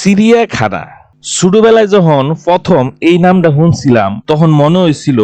সিরিয়াখানা ছোটবেলায় যখন প্রথম এই নামটা শুনছিলাম, তখন মনে হয়েছিল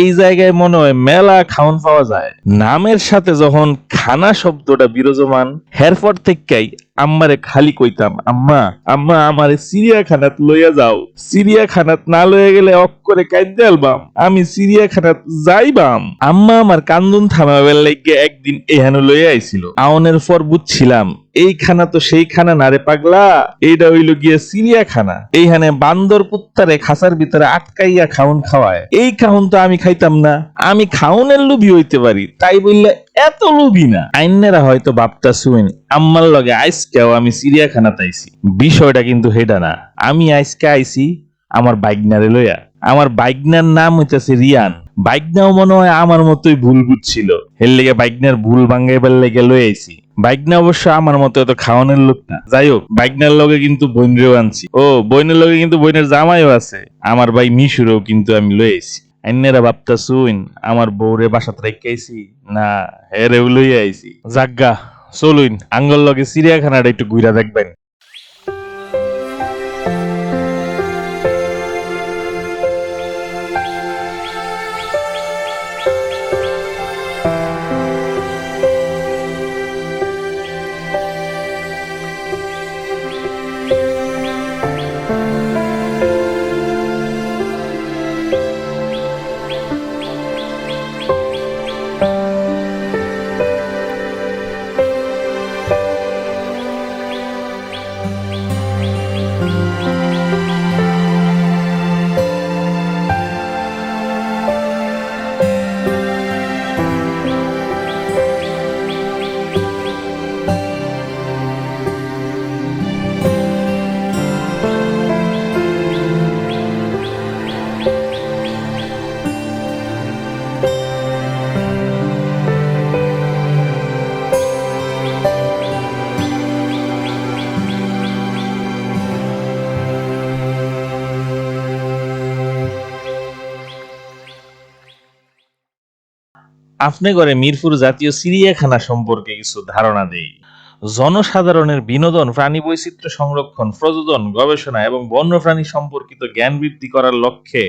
এই জায়গায় মনে হয় মেলা খাওন পাওয়া যায়। নামের সাথে যখন খানা শব্দটা বিরাজমান, হেরফর থেকেই আম্মারে খালি কইতাম, আম্মা আম্মা, আমারে চিড়িয়াখানাত লইয়া যাও। চিড়িয়াখানাত না লইয়া গেলে অক্ষরে কাইন্দে আলবাম। আমি চিড়িয়াখানাত যাইবাম। আম্মা আমার কান্দুন থামাবার লাগে একদিন এহানো লইয়া আইছিল। আওনের পর বুঝছিলাম, এই খানা তো সেই খানা না রে পাগলা এইটা হইল গিয়ে চিড়িয়াখানা। এইখানে বান্দর পুত্তারে খাসার ভিতরে আটকাইয়া খাউন খাওয়ায়। এই খাউন তো আমি খাইতাম না। আমি খাউনের লুবি হইতে পারি। তাই বললে এত লুবি না। আইনেরা হয়তো বাপটা শুইন আম্মার লগে আইসকেও আমি চিড়িয়াখানা তাইছি বিষয়টা কিন্তু হেডা না। আমি আইসকে আইছি আমার বাইকনারে লইয়া। আমার বাইকনার নাম হইতেছে রিয়ান। বাইকনাও মনে হয় আমার মতোই ভুল বুঝছিল। এর লেগে বাইকনার ভুল ভাঙ্গাইবার লেগে লই আইছি। বাইকনা অবশ্য আমার মতো এত খাওয়ানোর লোক না। যাই হোক, বাইকনার লগে কিন্তু বইনরেও আনছি। ও, বইনের লগে কিন্তু বইনের জামাইও আছে। আমার ভাই মিশুরেও কিন্তু আমি লই আইছি। আইনেরা ভাবতা শুইন আমার বউরে বাসাত রেখাইছি না হেরে উলুই আইছি। জাগা চলুন আঙ্গল লগে চিড়িয়াখানাটা একটু ঘুরা দেখবেন। আপনি করে মিরপুর জাতীয় চিড়িয়াখানা সম্পর্কে কিছু ধারণা দেই। জনসাধারণের বিনোদন, প্রাণী বৈচিত্র্য সংরক্ষণ প্রযোজন গবেষণা এবং বন্যপ্রাণী সম্পর্কিত জ্ঞান বৃদ্ধি করার লক্ষ্যে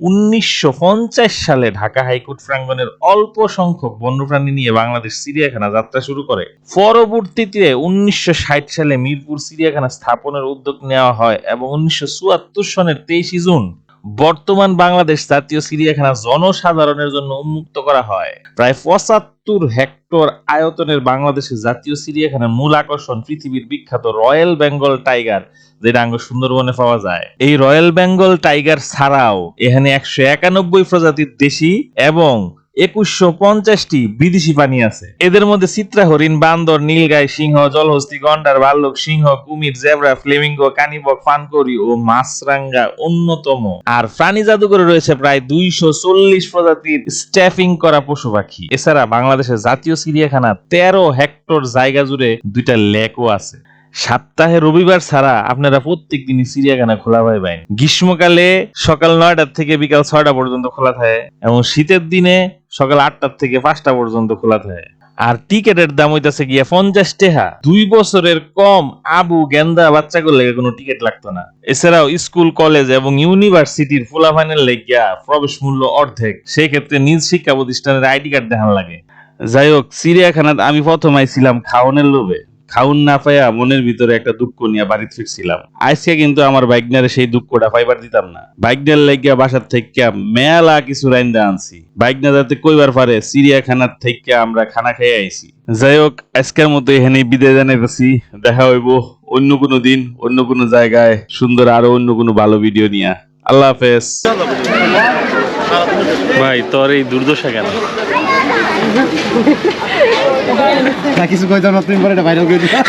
উনিশশো পঞ্চাশ সালে ঢাকা হাইকোর্ট প্রাঙ্গনের অল্প সংখ্যক বন্যপ্রাণী নিয়ে বাংলাদেশ চিড়িয়াখানা যাত্রা শুরু করে। পরবর্তীতে উনিশশো ষাট সালে মিরপুর চিড়িয়াখানা স্থাপনের উদ্যোগ নেওয়া হয় এবং উনিশশো চুয়াত্তর সনের তেইশে জুন বর্তমান বাংলাদেশ জাতীয় চিড়িয়াখানা জনসাধারণের জন্য উন্মুক্ত করা হয়। প্রায় পঁচাত্তর হেক্টর আয়তনের বাংলাদেশের জাতীয় চিড়িয়াখানার মূল আকর্ষণ পৃথিবীর বিখ্যাত রয়্যাল বেঙ্গল টাইগার, যেটা আঙ্গ সুন্দরবনে পাওয়া যায়। এই রয়্যাল বেঙ্গল টাইগার ছাড়াও এখানে একশো একানব্বই প্রজাতির দেশি এবং একুশশো পঞ্চাশটি বিদেশি পানি আছে। এদের মধ্যে চিত্রা হরিণ বান্দর, নীলগাই, সিংহ, জলহস্তি, গন্ডার, ভাল্লুক, সিংহ, কুমির, জেব্রা, ফ্লেমিঙ্গো, কানিবক ফানকরি ও মাছরাঙ্গা অন্যতম। আর প্রাণী জাদুঘরে রয়েছে প্রায় দুইশো চল্লিশ প্রজাতির স্ট্যাফিং করা পশু পাখি। এছাড়া বাংলাদেশের জাতীয় চিড়িয়াখানা তেরো হেক্টর জায়গা জুড়ে দুইটা লেকও আছে। সপ্তাহে রবিবার ছাড়া আপনারা প্রত্যেক দিনই চিড়িয়াখানা খোলা পাইবেন গ্রীষ্মকালে সকাল নয়টার থেকে বিকাল ছয়টা পর্যন্ত খোলা থাকে এবং শীতের দিনে সকাল আটটার থেকে পাঁচটা পর্যন্ত খোলা থাকে। আর টিকেটের দাম হইতাছে গিয়া পঞ্চাশ টেহা। দুই বছরের কম আবু গেন্দা বাচ্চা করলে কোনো টিকিট লাগতো না। এছাড়াও স্কুল, কলেজ এবং ইউনিভার্সিটির ফুলাফাইনের লেগিয়া প্রবেশ মূল্য অর্ধেক। সেই ক্ষেত্রে নিজ শিক্ষা প্রতিষ্ঠানের আইডি কার্ড দেখান লাগে। যাই হোক চিড়িয়াখানাত আমি প্রথম আইছিলাম খাওনের লোভে। খাউন না পাইয়া মনের ভিতরে একটা দুঃখ নিয়ে বাড়িতে ফিরছিলাম। আজকে কিন্তু আমার বাইকনারে সেই দুঃখটা পাইবার দিতাম না। বাইকনার লাগিয়া বাসার থেকে মেলা কিছু রাইন্দা আনছি। বাইকনা যাতে কইবার পারে, চিড়িয়াখানার থেকে আমরা খানা খেয়ে আইছি। যাই হোক, আজকের মতো এখানে বিদায় জানাইতেছি। দেখা হইব অন্য কোনো দিন, অন্য কোনো জায়গায়, সুন্দর আরও অন্য কোনো ভালো ভিডিও নিয়ে। আল্লাহ হাফেজ। ভাই, তোর এই দুর্দশা কেন? না কিছু কইতাম না পরে এটা ভাইরাল করে দিবা।